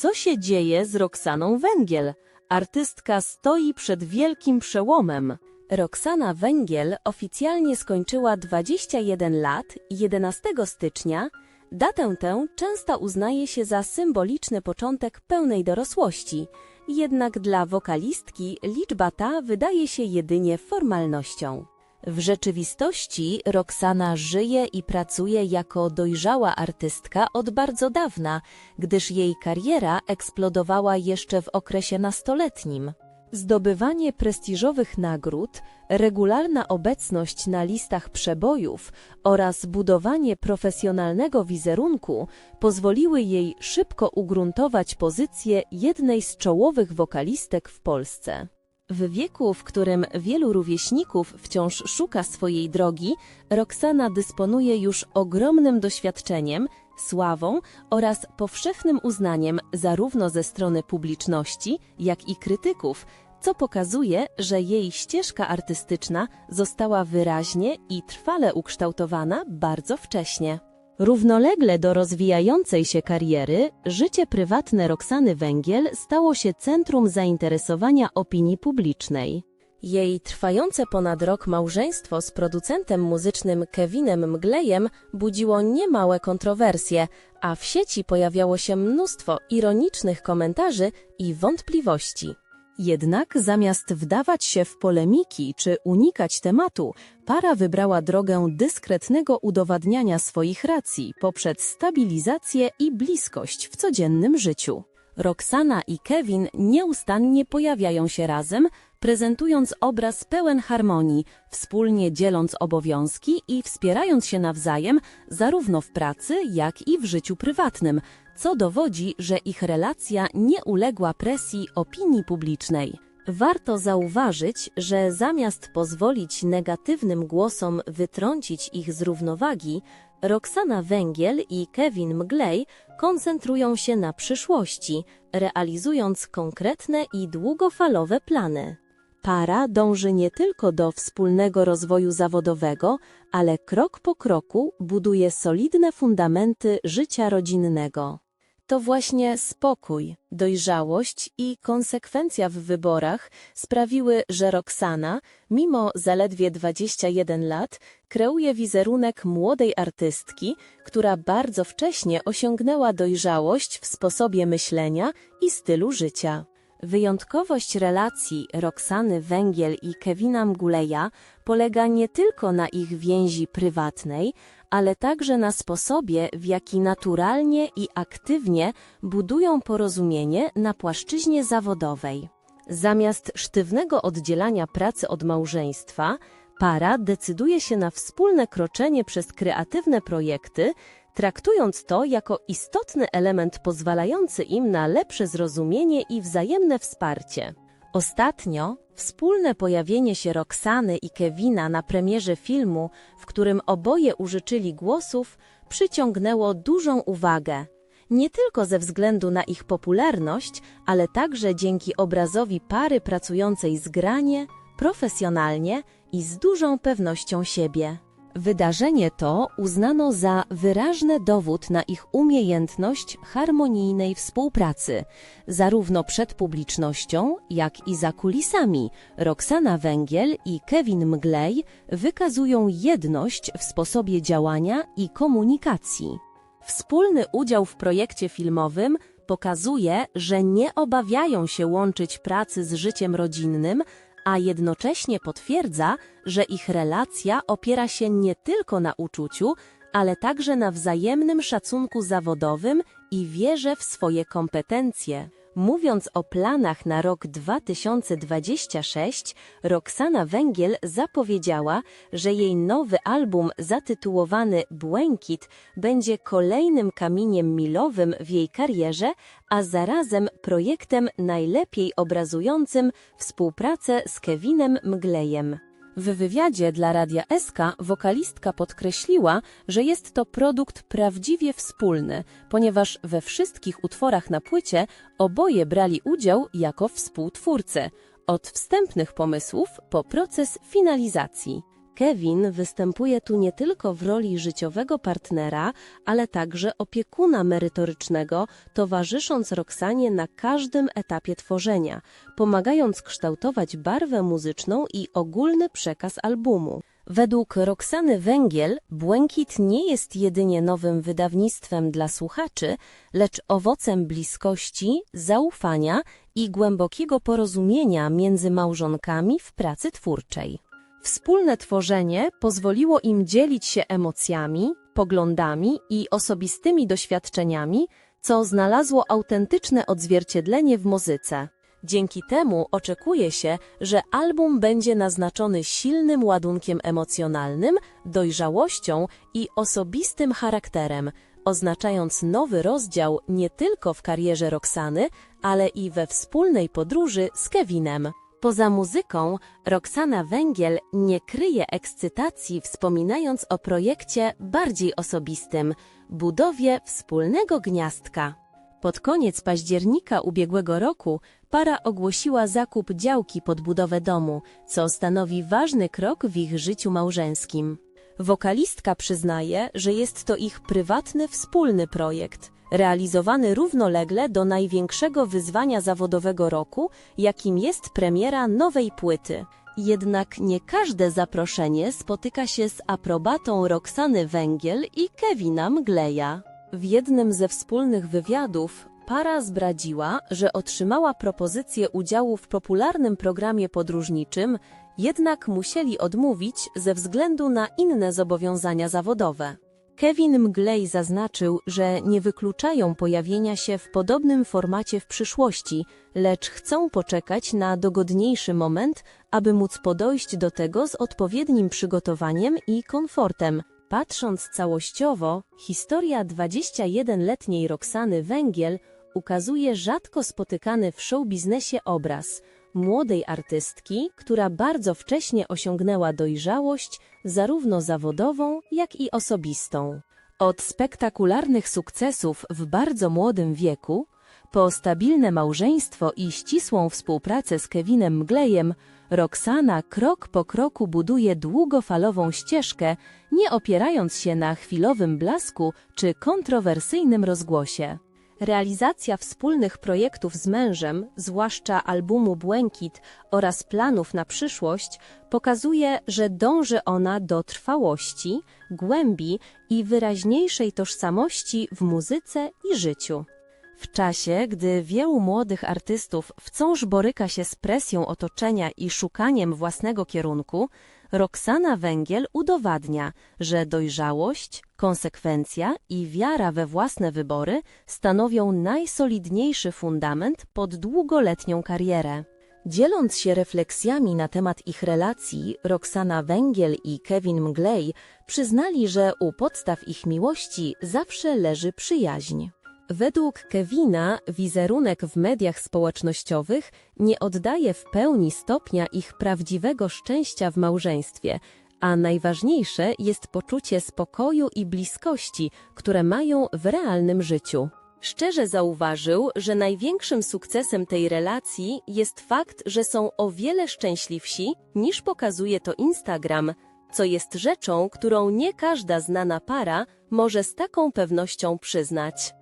Co się dzieje z Roxaną Węgiel? Artystka stoi przed wielkim przełomem. Roxana Węgiel oficjalnie skończyła 21 lat 11 stycznia. Datę tę często uznaje się za symboliczny początek pełnej dorosłości, jednak dla wokalistki liczba ta wydaje się jedynie formalnością. W rzeczywistości Roxana żyje i pracuje jako dojrzała artystka od bardzo dawna, gdyż jej kariera eksplodowała jeszcze w okresie nastoletnim. Zdobywanie prestiżowych nagród, regularna obecność na listach przebojów oraz budowanie profesjonalnego wizerunku pozwoliły jej szybko ugruntować pozycję jednej z czołowych wokalistek w Polsce. W wieku, w którym wielu rówieśników wciąż szuka swojej drogi, Roxana dysponuje już ogromnym doświadczeniem, sławą oraz powszechnym uznaniem zarówno ze strony publiczności, jak i krytyków, co pokazuje, że jej ścieżka artystyczna została wyraźnie i trwale ukształtowana bardzo wcześnie. Równolegle do rozwijającej się kariery, życie prywatne Roxany Węgiel stało się centrum zainteresowania opinii publicznej. Jej trwające ponad rok małżeństwo z producentem muzycznym Kevinem Mglejem budziło niemałe kontrowersje, a w sieci pojawiało się mnóstwo ironicznych komentarzy i wątpliwości. Jednak zamiast wdawać się w polemiki czy unikać tematu, para wybrała drogę dyskretnego udowadniania swoich racji poprzez stabilizację i bliskość w codziennym życiu. Roxana i Kevin nieustannie pojawiają się razem, prezentując obraz pełen harmonii, wspólnie dzieląc obowiązki i wspierając się nawzajem zarówno w pracy, jak i w życiu prywatnym, co dowodzi, że ich relacja nie uległa presji opinii publicznej. Warto zauważyć, że zamiast pozwolić negatywnym głosom wytrącić ich z równowagi, Roxana Węgiel i Kevin Mglej koncentrują się na przyszłości, realizując konkretne i długofalowe plany. Para dąży nie tylko do wspólnego rozwoju zawodowego, ale krok po kroku buduje solidne fundamenty życia rodzinnego. To właśnie spokój, dojrzałość i konsekwencja w wyborach sprawiły, że Roxana, mimo zaledwie 21 lat, kreuje wizerunek młodej artystki, która bardzo wcześnie osiągnęła dojrzałość w sposobie myślenia i stylu życia. Wyjątkowość relacji Roxany Węgiel i Kevina Mguleja polega nie tylko na ich więzi prywatnej, ale także na sposobie, w jaki naturalnie i aktywnie budują porozumienie na płaszczyźnie zawodowej. Zamiast sztywnego oddzielania pracy od małżeństwa, para decyduje się na wspólne kroczenie przez kreatywne projekty, traktując to jako istotny element pozwalający im na lepsze zrozumienie i wzajemne wsparcie. Ostatnio wspólne pojawienie się Roxany i Kevina na premierze filmu, w którym oboje użyczyli głosów, przyciągnęło dużą uwagę. Nie tylko ze względu na ich popularność, ale także dzięki obrazowi pary pracującej zgranie, profesjonalnie i z dużą pewnością siebie. Wydarzenie to uznano za wyraźny dowód na ich umiejętność harmonijnej współpracy, zarówno przed publicznością, jak i za kulisami. Roxana Węgiel i Kevin Mglej wykazują jedność w sposobie działania i komunikacji. Wspólny udział w projekcie filmowym pokazuje, że nie obawiają się łączyć pracy z życiem rodzinnym, a jednocześnie potwierdza, że ich relacja opiera się nie tylko na uczuciu, ale także na wzajemnym szacunku zawodowym i wierze w swoje kompetencje. Mówiąc o planach na rok 2026, Roxana Węgiel zapowiedziała, że jej nowy album zatytułowany Błękit będzie kolejnym kamieniem milowym w jej karierze, a zarazem projektem najlepiej obrazującym współpracę z Kevinem Mglejem. W wywiadzie dla Radia SK wokalistka podkreśliła, że jest to produkt prawdziwie wspólny, ponieważ we wszystkich utworach na płycie oboje brali udział jako współtwórcy, od wstępnych pomysłów po proces finalizacji. Kevin występuje tu nie tylko w roli życiowego partnera, ale także opiekuna merytorycznego, towarzysząc Roxanie na każdym etapie tworzenia, pomagając kształtować barwę muzyczną i ogólny przekaz albumu. Według Roxany Węgiel, Błękit nie jest jedynie nowym wydawnictwem dla słuchaczy, lecz owocem bliskości, zaufania i głębokiego porozumienia między małżonkami w pracy twórczej. Wspólne tworzenie pozwoliło im dzielić się emocjami, poglądami i osobistymi doświadczeniami, co znalazło autentyczne odzwierciedlenie w muzyce. Dzięki temu oczekuje się, że album będzie naznaczony silnym ładunkiem emocjonalnym, dojrzałością i osobistym charakterem, oznaczając nowy rozdział nie tylko w karierze Roxany, ale i we wspólnej podróży z Kevinem. Poza muzyką, Roxana Węgiel nie kryje ekscytacji, wspominając o projekcie bardziej osobistym budowie wspólnego gniazdka. Pod koniec października ubiegłego roku para ogłosiła zakup działki pod budowę domu, co stanowi ważny krok w ich życiu małżeńskim. Wokalistka przyznaje, że jest to ich prywatny, wspólny projekt, realizowany równolegle do największego wyzwania zawodowego roku, jakim jest premiera nowej płyty. Jednak nie każde zaproszenie spotyka się z aprobatą Roxany Węgiel i Kevina Mgleja. W jednym ze wspólnych wywiadów para zdradziła, że otrzymała propozycję udziału w popularnym programie podróżniczym, jednak musieli odmówić ze względu na inne zobowiązania zawodowe. Kevin Mglej zaznaczył, że nie wykluczają pojawienia się w podobnym formacie w przyszłości, lecz chcą poczekać na dogodniejszy moment, aby móc podejść do tego z odpowiednim przygotowaniem i komfortem. Patrząc całościowo, historia 21-letniej Roxany Węgiel ukazuje rzadko spotykany w showbiznesie obraz młodej artystki, która bardzo wcześnie osiągnęła dojrzałość, zarówno zawodową, jak i osobistą. Od spektakularnych sukcesów w bardzo młodym wieku, po stabilne małżeństwo i ścisłą współpracę z Kevinem Mglejem, Roxana krok po kroku buduje długofalową ścieżkę, nie opierając się na chwilowym blasku czy kontrowersyjnym rozgłosie. Realizacja wspólnych projektów z mężem, zwłaszcza albumu Błękit oraz planów na przyszłość, pokazuje, że dąży ona do trwałości, głębi i wyraźniejszej tożsamości w muzyce i życiu. W czasie, gdy wielu młodych artystów wciąż boryka się z presją otoczenia i szukaniem własnego kierunku, Roxana Węgiel udowadnia, że dojrzałość, konsekwencja i wiara we własne wybory stanowią najsolidniejszy fundament pod długoletnią karierę. Dzieląc się refleksjami na temat ich relacji, Roxana Węgiel i Kevin Mglej przyznali, że u podstaw ich miłości zawsze leży przyjaźń. Według Kevina wizerunek w mediach społecznościowych nie oddaje w pełni stopnia ich prawdziwego szczęścia w małżeństwie, a najważniejsze jest poczucie spokoju i bliskości, które mają w realnym życiu. Szczerze zauważył, że największym sukcesem tej relacji jest fakt, że są o wiele szczęśliwsi niż pokazuje to Instagram, co jest rzeczą, którą nie każda znana para może z taką pewnością przyznać.